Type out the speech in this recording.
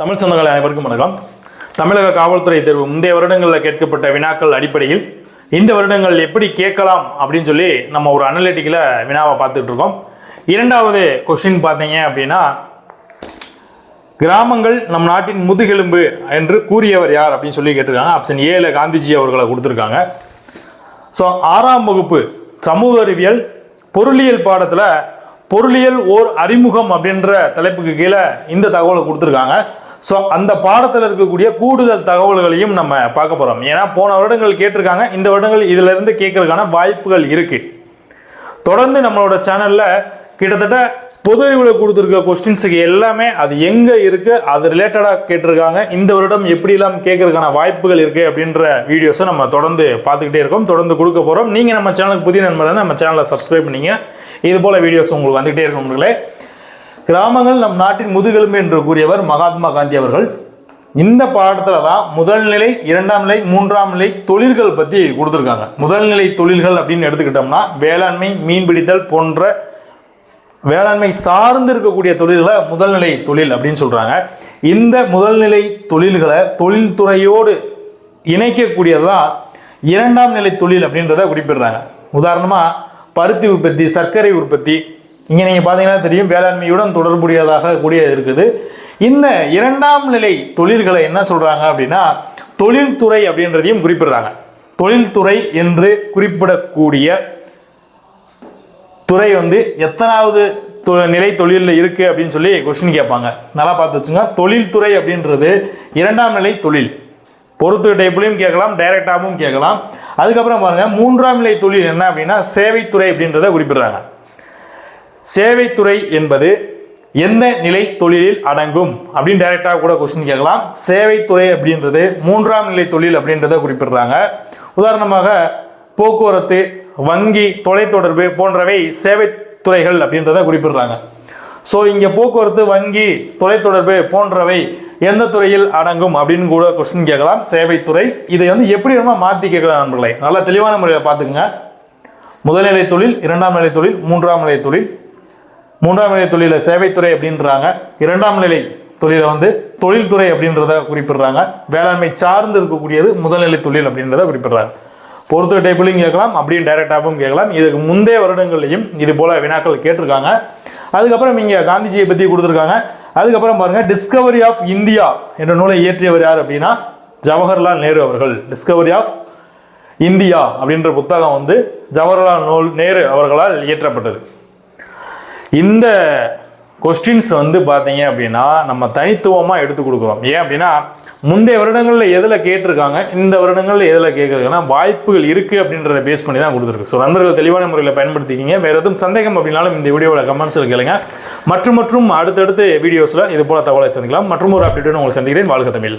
தமிழ் சொந்தங்கள் அனைவருக்கும் வணக்கம். தமிழக காவல்துறை தேர்வு முந்தைய வருடங்களில் கேட்கப்பட்ட வினாக்கள் அடிப்படையில் இந்த வருடங்கள் எப்படி கேட்கலாம் அப்படின்னு சொல்லி நம்ம ஒரு அனலிட்டிக்கில் வினாவை பார்த்துட்டு இருக்கோம். இரண்டாவது கொஸ்டின் பார்த்தீங்க அப்படின்னா கிராமங்கள் நம் நாட்டின் முதுகெலும்பு என்று கூறியவர் யார் அப்படின்னு சொல்லி கேட்டிருக்காங்க. ஆப்ஷன் ஏல காந்திஜி அவர்களை கொடுத்துருக்காங்க. ஸோ ஆறாம் வகுப்பு சமூக அறிவியல் பொருளியல் பாடத்தில் பொருளியல் ஓர் அறிமுகம் அப்படின்ற தலைப்புக்கு கீழே இந்த தகவலை கொடுத்துருக்காங்க. ஸோ அந்த பாடத்தில் இருக்கக்கூடிய கூடுதல் தகவல்களையும் நம்ம பார்க்க போகிறோம் ஏன்னா போன வருடங்கள் கேட்டிருக்காங்க. இந்த வருடங்கள் இதிலிருந்து கேட்கறதுக்கான வாய்ப்புகள் இருக்குது தொடர்ந்து நம்மளோட சேனலில் கிட்டத்தட்ட பொது அறிவில் கொடுத்துருக்க கொஸ்டின்ஸுக்கு எல்லாமே அது எங்கே இருக்குது அது ரிலேட்டடாக கேட்டிருக்காங்க. இந்த வருடம் எப்படிலாம் கேட்கறதுக்கான வாய்ப்புகள் இருக்குது அப்படின்ற வீடியோஸை நம்ம தொடர்ந்து பார்த்துக்கிட்டே இருக்கோம். தொடர்ந்து கொடுக்க போகிறோம் நீங்கள் நம்ம சேனலுக்கு புதிய நண்பர் நம்ம சேனலை சப்ஸ்கிரைப் பண்ணிங்க. இது போல் வீடியோஸ் உங்களுக்கு வந்துகிட்டே இருக்கும். கிராமங்கள் நம் நாட்டின் முதுகெலும்பு என்று கூறியவர் மகாத்மா காந்தி அவர்கள். இந்த பாடத்தில் தான் முதல் நிலை இரண்டாம் நிலை மூன்றாம் நிலை தொழில்கள் பற்றி கொடுத்துருக்காங்க. முதல் நிலை தொழில்கள் அப்படின்னு எடுத்துக்கிட்டோம்னா வேளாண்மை மீன்பிடித்தல் போன்ற வேளாண்மை சார்ந்து இருக்கக்கூடிய தொழில்களை முதல்நிலை தொழில் அப்படின்னு சொல்கிறாங்க இந்த முதல்நிலை தொழில்களை தொழில்துறையோடு இணைக்கக்கூடியது தான் இரண்டாம் நிலை தொழில் அப்படின்றத குறிப்பிடுறாங்க. உதாரணமாக பருத்தி உற்பத்தி சர்க்கரை உற்பத்தி இங்கே நீங்கள் பார்த்தீங்கன்னா தெரியும் வேளாண்மையுடன் தொடர்புடையதாக கூடிய இருக்குது. இந்த இரண்டாம் நிலை தொழில்களை என்ன சொல்கிறாங்க அப்படின்னா தொழில்துறை அப்படின்றதையும் குறிப்பிடுறாங்க. தொழில்துறை என்று குறிப்பிடக்கூடிய துறை வந்து எத்தனாவது தொ- நிலை தொழிலில் இருக்குது அப்படின்னு சொல்லி கொஸ்டின் கேட்பாங்க. நல்லா பார்த்து வச்சுங்க. தொழில்துறை அப்படின்றது இரண்டாம் நிலை தொழில். பொறுத்து டைப்லையும் கேட்கலாம் டைரக்டாகவும் கேட்கலாம். அதுக்கப்புறம் பாருங்கள் மூன்றாம் நிலை தொழில் என்ன அப்படின்னா சேவைத்துறை அப்படின்றத குறிப்பிடுறாங்க. சேவைத்துறை என்பது எந்த நிலை தொழிலில் அடங்கும்? அப்படின்னு டைரெக்டாக கூட கொஸ்டின் கேட்கலாம். சேவைத்துறை அப்படின்றது மூன்றாம் நிலை தொழில் அப்படின்றத குறிப்பிடுறாங்க. உதாரணமாக போக்குவரத்து வங்கி தொலைத்தொடர்பு போன்றவை சேவைத்துறைகள் அப்படின்றத குறிப்பிடுறாங்க. ஸோ இங்கே போக்குவரத்து வங்கி தொலைத்தொடர்பு போன்றவை எந்த துறையில் அடங்கும் அப்படின்னு கூட கொஸ்டின் கேட்கலாம். சேவைத்துறை இதை வந்து எப்படி வேணுமா மாற்றி கேட்கலாம் நண்பர்களே. நல்லா தெளிவான முறையில் பார்த்துக்குங்க. முதல்நிலை தொழில் இரண்டாம் நிலை தொழில் மூன்றாம் நிலை தொழில். மூன்றாம் நிலை தொழில சேவைத்துறை அப்படின்றாங்க. இரண்டாம் நிலை தொழிலை வந்து தொழில்துறை அப்படின்றத குறிப்பிடுறாங்க. வேளாண்மை சார்ந்து இருக்கக்கூடியது முதல்நிலை தொழில் அப்படின்றத குறிப்பிடுறாங்க. பொறுத்த டைப்பிலையும் கேட்கலாம் அப்படியும் டைரக்டாகவும் கேட்கலாம். இதுக்கு முந்தைய வருடங்கள்லையும் இது போல வினாக்கள் கேட்டிருக்காங்க. அதுக்கப்புறம் இங்கே காந்திஜியை பற்றி கொடுத்துருக்காங்க. அதுக்கப்புறம் பாருங்க டிஸ்கவரி ஆஃப் இந்தியா என்ற நூலை இயற்றியவர் யார் அப்படின்னா ஜவஹர்லால் நேரு அவர்கள். டிஸ்கவரி ஆஃப் இந்தியா அப்படின்ற புத்தகம் வந்து ஜவஹர்லால் நூல் நேரு அவர்களால் இயற்றப்பட்டது. இந்த கொஸ்டின்ஸ் வந்து பார்த்தீங்க அப்படின்னா நம்ம தனித்துவமாக எடுத்து கொடுக்குறோம். ஏன் அப்படின்னா முந்தைய வருடங்களில் எதில் கேட்டிருக்காங்க இந்த வருடங்களில் எதில் கேட்குறதுனா வாய்ப்புகள் இருக்குது அப்படின்றத பேஸ் பண்ணி தான் கொடுத்துருக்கு. ஸோ நண்பர்கள் தெளிவான முறையில் பயன்படுத்திக்கிங்க. வேறு எதுவும் சந்தேகம் அப்படின்னாலும் இந்த வீடியோவில் கமெண்ட்ஸில் கேளுங்க. மற்றும் மற்றும் அடுத்தடுத்து வீடியோஸில் இது போல தகவலை சந்திக்கலாம். மற்றும் ஒரு அப்டேட்டுடன் உங்களுக்கு சந்திக்கிறேன். வாழ்க தமிழ்.